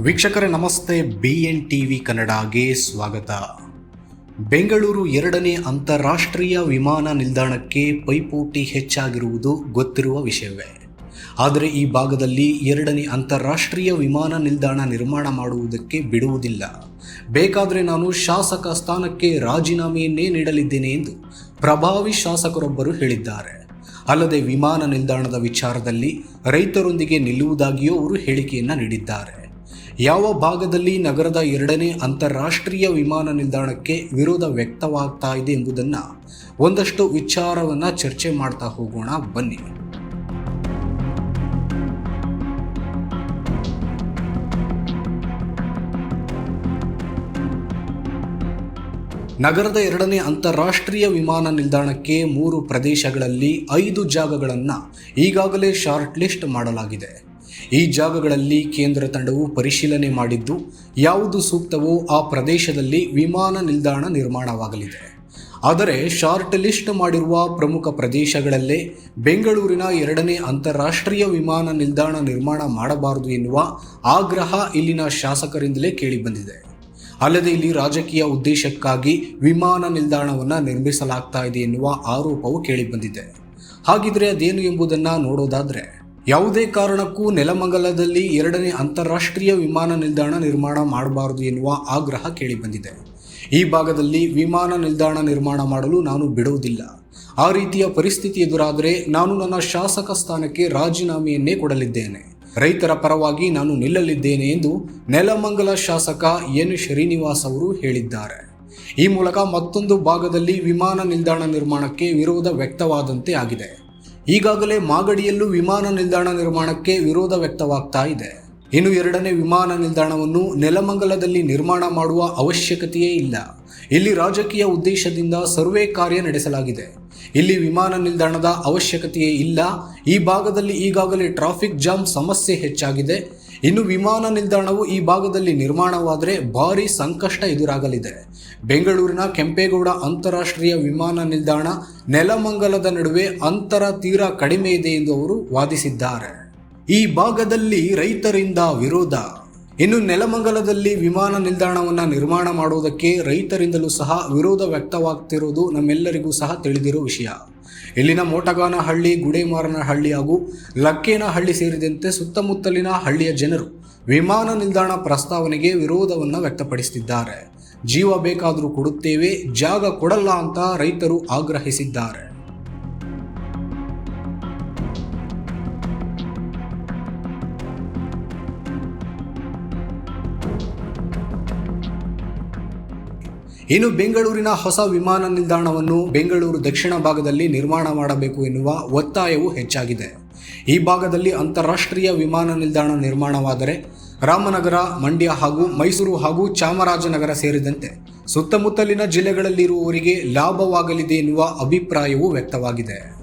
ವೀಕ್ಷಕರೇ, ನಮಸ್ತೆ. B N T V ಕನ್ನಡಗೆ ಸ್ವಾಗತ. ಬೆಂಗಳೂರು ಎರಡನೇ ಅಂತಾರಾಷ್ಟ್ರೀಯ ವಿಮಾನ ನಿಲ್ದಾಣಕ್ಕೆ ಪೈಪೋಟಿ ಹೆಚ್ಚಾಗಿರುವುದು ಗೊತ್ತಿರುವ ವಿಷಯವೇ. ಆದರೆ ಈ ಭಾಗದಲ್ಲಿ ಎರಡನೇ ಅಂತಾರಾಷ್ಟ್ರೀಯ ವಿಮಾನ ನಿಲ್ದಾಣ ನಿರ್ಮಾಣ ಮಾಡುವುದಕ್ಕೆ ಬಿಡುವುದಿಲ್ಲ. ಬೇಕಾದರೆ ನಾನು ಶಾಸಕ ಸ್ಥಾನಕ್ಕೆ ರಾಜೀನಾಮೆಯನ್ನೇ ನೀಡಲಿದ್ದೇನೆ ಎಂದು ಪ್ರಭಾವಿ ಶಾಸಕರೊಬ್ಬರು ಹೇಳಿದ್ದಾರೆ. ಅಲ್ಲದೆ ವಿಮಾನ ನಿಲ್ದಾಣದ ವಿಚಾರದಲ್ಲಿ ರೈತರೊಂದಿಗೆ ನಿಲ್ಲುವುದಾಗಿಯೂ ಅವರು ಹೇಳಿಕೆಯನ್ನು ನೀಡಿದ್ದಾರೆ. ಯಾವ ಭಾಗದಲ್ಲಿ ನಗರದ ಎರಡನೇ ಅಂತಾರಾಷ್ಟ್ರೀಯ ವಿಮಾನ ನಿಲ್ದಾಣಕ್ಕೆ ವಿರೋಧ ವ್ಯಕ್ತವಾಗ್ತಾ ಇದೆ ಎಂಬುದನ್ನು ಒಂದಷ್ಟು ವಿಚಾರವನ್ನು ಚರ್ಚೆ ಮಾಡ್ತಾ ಹೋಗೋಣ, ಬನ್ನಿ. ನಗರದ ಎರಡನೇ ಅಂತಾರಾಷ್ಟ್ರೀಯ ವಿಮಾನ ನಿಲ್ದಾಣಕ್ಕೆ ಮೂರು ಪ್ರದೇಶಗಳಲ್ಲಿ ಐದು ಜಾಗಗಳನ್ನು ಈಗಾಗಲೇ ಶಾರ್ಟ್ ಲಿಸ್ಟ್ ಮಾಡಲಾಗಿದೆ. ಈ ಜಾಗಗಳಲ್ಲಿ ಕೇಂದ್ರ ತಂಡವು ಪರಿಶೀಲನೆ ಮಾಡಿದ್ದು, ಯಾವುದು ಸೂಕ್ತವೋ ಆ ಪ್ರದೇಶದಲ್ಲಿ ವಿಮಾನ ನಿಲ್ದಾಣ ನಿರ್ಮಾಣವಾಗಲಿದೆ. ಆದರೆ ಶಾರ್ಟ್ ಲಿಸ್ಟ್ ಮಾಡಿರುವ ಪ್ರಮುಖ ಪ್ರದೇಶಗಳಲ್ಲೇ ಬೆಂಗಳೂರಿನ ಎರಡನೇ ಅಂತಾರಾಷ್ಟ್ರೀಯ ವಿಮಾನ ನಿಲ್ದಾಣ ನಿರ್ಮಾಣ ಮಾಡಬಾರದು ಎನ್ನುವ ಆಗ್ರಹ ಇಲ್ಲಿನ ಶಾಸಕರಿಂದಲೇ ಕೇಳಿಬಂದಿದೆ. ಅಲ್ಲದೆ ಇಲ್ಲಿ ರಾಜಕೀಯ ಉದ್ದೇಶಕ್ಕಾಗಿ ವಿಮಾನ ನಿಲ್ದಾಣವನ್ನು ನಿರ್ಮಿಸಲಾಗ್ತಾ ಇದೆ ಎನ್ನುವ ಆರೋಪವು ಕೇಳಿಬಂದಿದೆ. ಹಾಗಿದ್ರೆ ಅದೇನು ಎಂಬುದನ್ನು ನೋಡೋದಾದ್ರೆ ಯಾವುದೇ ಕಾರಣಕ್ಕೂ ನೆಲಮಂಗಲದಲ್ಲಿ ಎರಡನೇ ಅಂತಾರಾಷ್ಟ್ರೀಯ ವಿಮಾನ ನಿಲ್ದಾಣ ನಿರ್ಮಾಣ ಮಾಡಬಾರದು ಎನ್ನುವ ಆಗ್ರಹ ಕೇಳಿಬಂದಿದೆ. ಈ ಭಾಗದಲ್ಲಿ ವಿಮಾನ ನಿಲ್ದಾಣ ನಿರ್ಮಾಣ ಮಾಡಲು ನಾನು ಬಿಡುವುದಿಲ್ಲ. ಆ ರೀತಿಯ ಪರಿಸ್ಥಿತಿ ಎದುರಾದರೆ ನಾನು ನನ್ನ ಶಾಸಕ ಸ್ಥಾನಕ್ಕೆ ರಾಜೀನಾಮೆಯನ್ನೇ ಕೊಡಲಿದ್ದೇನೆ. ರೈತರ ಪರವಾಗಿ ನಾನು ನಿಲ್ಲಲಿದ್ದೇನೆ ಎಂದು ನೆಲಮಂಗಲ ಶಾಸಕ ಎನ್. ಶ್ರೀನಿವಾಸ್ ಅವರು ಹೇಳಿದ್ದಾರೆ. ಈ ಮೂಲಕ ಮತ್ತೊಂದು ಭಾಗದಲ್ಲಿ ವಿಮಾನ ನಿಲ್ದಾಣ ನಿರ್ಮಾಣಕ್ಕೆ ವಿರೋಧ ವ್ಯಕ್ತವಾದಂತೆ ಆಗಿದೆ. ಈಗಾಗಲೇ ಮಾಗಡಿಯಲ್ಲೂ ವಿಮಾನ ನಿಲ್ದಾಣ ನಿರ್ಮಾಣಕ್ಕೆ ವಿರೋಧ ವ್ಯಕ್ತವಾಗ್ತಾ ಇದೆ. ಇನ್ನು ಎರಡನೇ ವಿಮಾನ ನಿಲ್ದಾಣವನ್ನು ನೆಲಮಂಗಲದಲ್ಲಿ ನಿರ್ಮಾಣ ಮಾಡುವ ಅವಶ್ಯಕತೆಯೇ ಇಲ್ಲ. ಇಲ್ಲಿ ರಾಜಕೀಯ ಉದ್ದೇಶದಿಂದ ಸರ್ವೆ ಕಾರ್ಯ ನಡೆಸಲಾಗಿದೆ. ಇಲ್ಲಿ ವಿಮಾನ ನಿಲ್ದಾಣದ ಅವಶ್ಯಕತೆಯೇ ಇಲ್ಲ. ಈ ಭಾಗದಲ್ಲಿ ಈಗಾಗಲೇ ಟ್ರಾಫಿಕ್ ಜಾಮ್ ಸಮಸ್ಯೆ ಹೆಚ್ಚಾಗಿದೆ. ಇನ್ನು ವಿಮಾನ ನಿಲ್ದಾಣವು ಈ ಭಾಗದಲ್ಲಿ ನಿರ್ಮಾಣವಾದರೆ ಭಾರಿ ಸಂಕಷ್ಟ ಎದುರಾಗಲಿದೆ. ಬೆಂಗಳೂರಿನ ಕೆಂಪೇಗೌಡ ಅಂತಾರಾಷ್ಟ್ರೀಯ ವಿಮಾನ ನಿಲ್ದಾಣ ನೆಲಮಂಗಲದ ನಡುವೆ ಅಂತರ ತೀರಾ ಕಡಿಮೆ ಇದೆ ಎಂದು ಅವರು ವಾದಿಸಿದ್ದಾರೆ. ಈ ಭಾಗದಲ್ಲಿ ರೈತರಿಂದ ವಿರೋಧ. ಇನ್ನು ನೆಲಮಂಗಲದಲ್ಲಿ ವಿಮಾನ ನಿಲ್ದಾಣವನ್ನು ನಿರ್ಮಾಣ ಮಾಡುವುದಕ್ಕೆ ರೈತರಿಂದಲೂ ಸಹ ವಿರೋಧ ವ್ಯಕ್ತವಾಗ್ತಿರುವುದು ನಮ್ಮೆಲ್ಲರಿಗೂ ಸಹ ತಿಳಿದಿರೋ ವಿಷಯ. ಇಲ್ಲಿನ ಮೋಟಗಾನಹಳ್ಳಿ ಗುಡೇಮಾರನಹಳ್ಳಿ ಹಾಗೂ ಲಕ್ಕೇನಹಳ್ಳಿ ಸೇರಿದಂತೆ ಸುತ್ತಮುತ್ತಲಿನ ಹಳ್ಳಿಯ ಜನರು ವಿಮಾನ ನಿಲ್ದಾಣ ಪ್ರಸ್ತಾವನೆಗೆ ವಿರೋಧವನ್ನು ವ್ಯಕ್ತಪಡಿಸುತ್ತಿದ್ದಾರೆ. ಜೀವ ಬೇಕಾದರೂ ಕೊಡುತ್ತೇವೆ, ಜಾಗ ಕೊಡಲ್ಲ ಅಂತ ರೈತರು ಆಗ್ರಹಿಸಿದ್ದಾರೆ. ಇನ್ನು ಬೆಂಗಳೂರಿನ ಹೊಸ ವಿಮಾನ ನಿಲ್ದಾಣವನ್ನು ಬೆಂಗಳೂರು ದಕ್ಷಿಣ ಭಾಗದಲ್ಲಿ ನಿರ್ಮಾಣ ಮಾಡಬೇಕು ಎನ್ನುವ ಒತ್ತಾಯವು ಹೆಚ್ಚಾಗಿದೆ. ಈ ಭಾಗದಲ್ಲಿ ಅಂತಾರಾಷ್ಟ್ರೀಯ ವಿಮಾನ ನಿಲ್ದಾಣ ನಿರ್ಮಾಣವಾದರೆ ರಾಮನಗರ, ಮಂಡ್ಯ ಹಾಗೂ ಮೈಸೂರು ಹಾಗೂ ಚಾಮರಾಜನಗರ ಸೇರಿದಂತೆ ಸುತ್ತಮುತ್ತಲಿನ ಜಿಲ್ಲೆಗಳಲ್ಲಿರುವವರಿಗೆ ಲಾಭವಾಗಲಿದೆ ಎನ್ನುವ ಅಭಿಪ್ರಾಯವೂ ವ್ಯಕ್ತವಾಗಿದೆ.